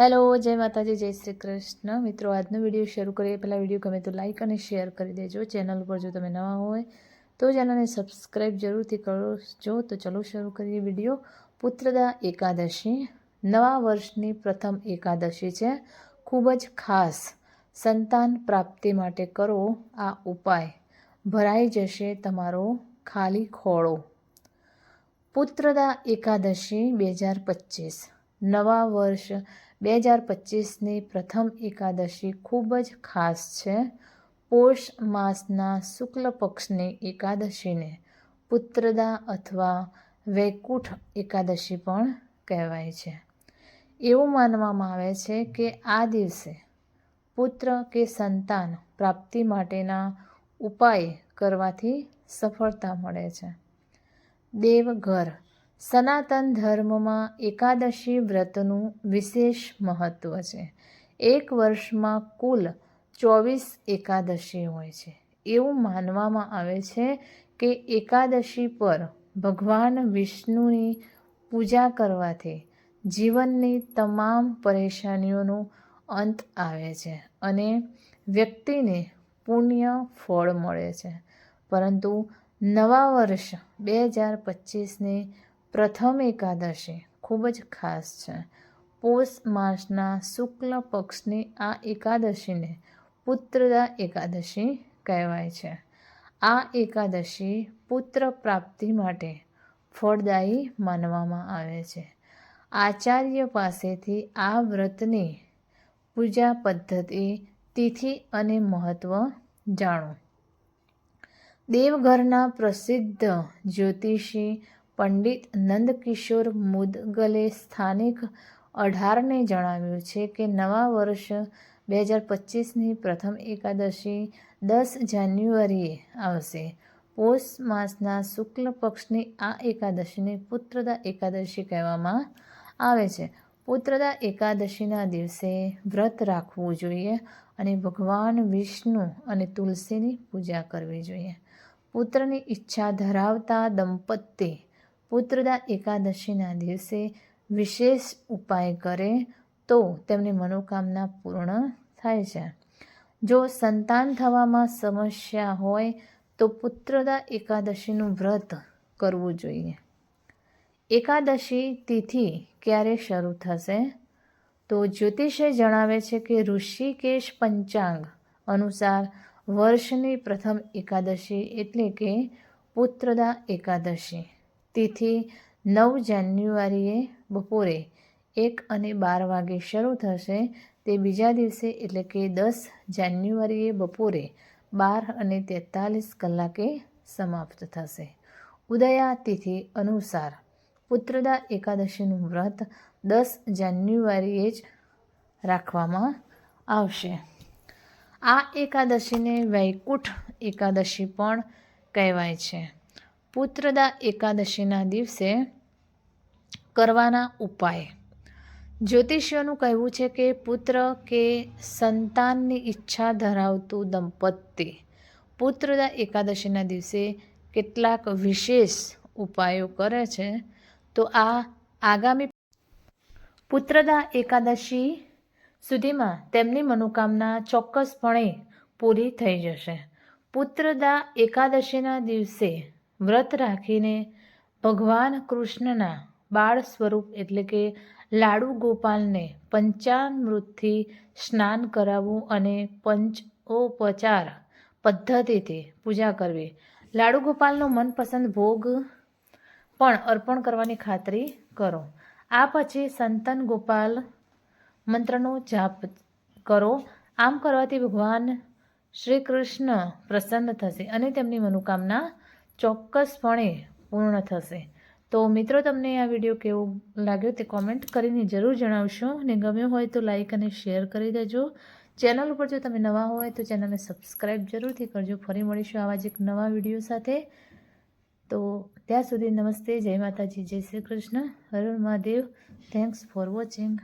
Hello જય માતાજી, જય શ્રી કૃષ્ણ. મિત્રો, આજનો વીડિયો શરૂ કરીએ. પહેલાં વીડિયો ગમે તો લાઇક અને શેર કરી દેજો. ચેનલ ઉપર જો તમે નવા હોય, તો ચેનલને સબસ્ક્રાઈબ જરૂરથી કરજો તો ચલો શરૂ કરીએ વીડિયો. પુત્રદા એકાદશી. નવા વર્ષની પ્રથમ એકાદશી છે. ખૂબ જ ખાસ. સંતાન પ્રાપ્તિ માટે કરો આ ઉપાય. ભરાઈ જશે તમારો ખાલી ખોળો. પુત્રદા એકાદશી, બે હજાર પચીસ. નવા વર્ષ બે હજાર પચીસની પ્રથમ એકાદશી ખૂબ જ ખાસ છે. પોષ માસના શુક્લ પક્ષની એકાદશીને પુત્રદા અથવા વૈકુંઠ એકાદશી પણ કહેવાય છે. એવું માનવામાં આવે છે કે આ દિવસે પુત્ર કે સંતાન પ્રાપ્તિ માટેના ઉપાય કરવાથી સફળતા મળે છે. દેવઘર સનાતન ધર્મમાં એકાદશી વ્રતનું વિશેષ મહત્ત્વ છે. એક વર્ષમાં કુલ ચોવીસ એકાદશી હોય છે. એવું માનવામાં આવે છે કે એકાદશી પર ભગવાન વિષ્ણુની પૂજા કરવાથી જીવનની તમામ પરેશાનીઓનો અંત આવે છે અને વ્યક્તિને પુણ્ય ફળ મળે છે. પરંતુ નવા વર્ષ બે હજાર પચીસની પ્રથમ એકાદશી ખૂબ જ ખાસ છે. પોષ માસના શુક્લ પક્ષની આ એકાદશીને પુત્રદા એકાદશી કહેવાય છે. આ એકાદશી પુત્ર પ્રાપ્તિ માટે ફળદાયી માનવામાં આવે છે. આચાર્ય પાસેથી આ વ્રતની પૂજા પદ્ધતિ, તિથિ અને મહત્ત્વ જાણો. દેવઘરના પ્રસિદ્ધ જ્યોતિષી પંડિત નંદકિશોર મુદગલે સ્થાનિક અઢારને જણાવ્યું છે કે નવા વર્ષ બે હજાર પચીસની પ્રથમ એકાદશી દસ જાન્યુઆરીએ આવશે. પોષ માસના શુક્લ પક્ષની આ એકાદશીને પુત્રદા એકાદશી કહેવામાં આવે છે. પુત્રદા એકાદશીના દિવસે વ્રત રાખવું જોઈએ અને ભગવાન વિષ્ણુ અને તુલસીની પૂજા કરવી જોઈએ. પુત્રની ઈચ્છા ધરાવતા દંપતી પુત્રદા એકાદશીના દિવસે વિશેષ ઉપાય કરે તો તેમની મનોકામના પૂર્ણ થાય છે. જો સંતાન થવામાં સમસ્યા હોય તો પુત્રદા એકાદશીનું વ્રત કરવું જોઈએ. એકાદશી તિથિ ક્યારે શરૂ થશે? તો જ્યોતિષે જણાવે છે કે ઋષિકેશ પંચાંગ અનુસાર વર્ષની પ્રથમ એકાદશી એટલે કે પુત્રદા એકાદશી. તિથિ નવ જાન્યુઆરીએ બપોરે એક અને બાર વાગે શરૂ થશે. તે બીજા દિવસે એટલે કે દસ જાન્યુઆરીએ બપોરે બાર અને તેતાલીસ કલાકે સમાપ્ત થશે. ઉદયા તિથિ અનુસાર પુત્રદા એકાદશીનું વ્રત દસ જાન્યુઆરીએ જ રાખવામાં આવશે. આ એકાદશીને વૈકુંઠ એકાદશી પણ કહેવાય છે. પુત્રદા એકાદશીના દિવસે કરવાના ઉપાય. જ્યોતિષીઓનું કહેવું છે કે પુત્ર કે સંતાનની ઈચ્છા ધરાવતું દંપતી પુત્રદા એકાદશીના દિવસે કેટલાક વિશેષ ઉપાયો કરે છે. તો આ આગામી પુત્રદા એકાદશી સુધીમાં તેમની મનોકામના ચોક્કસપણે પૂરી થઈ જશે. પુત્રદા એકાદશીના દિવસે વ્રત રાખીને ભગવાન કૃષ્ણના બાળ સ્વરૂપ એટલે કે લાડુ ગોપાલને પંચામૃતથી સ્નાન કરાવવું અને પંચોપચાર પદ્ધતિથી પૂજા કરવી. લાડુ ગોપાલનો મનપસંદ ભોગ પણ અર્પણ કરવાની ખાતરી કરો. આ પછી સંતન ગોપાલ મંત્રનો જાપ કરો. આમ કરવાથી ભગવાન શ્રી કૃષ્ણ પ્રસન્ન થશે અને તેમની મનોકામના ચોક્કસપણે પૂર્ણ થશે. તો મિત્રો, તમને આ વીડિયો કેવો લાગ્યો તે કોમેન્ટ કરીને જરૂર જણાવશો અને ગમ્યો હોય તો લાઈક અને શેર કરી દેજો. ચેનલ ઉપર જો તમે નવા હોય તો ચેનલને સબસ્ક્રાઈબ જરૂરથી કરજો. ફરી મળીશું આવા જ એક નવા વીડિયો સાથે. તો ત્યાં સુધી નમસ્તે. જય માતાજી. જય શ્રી કૃષ્ણ. હર મહાદેવ. Thanks for watching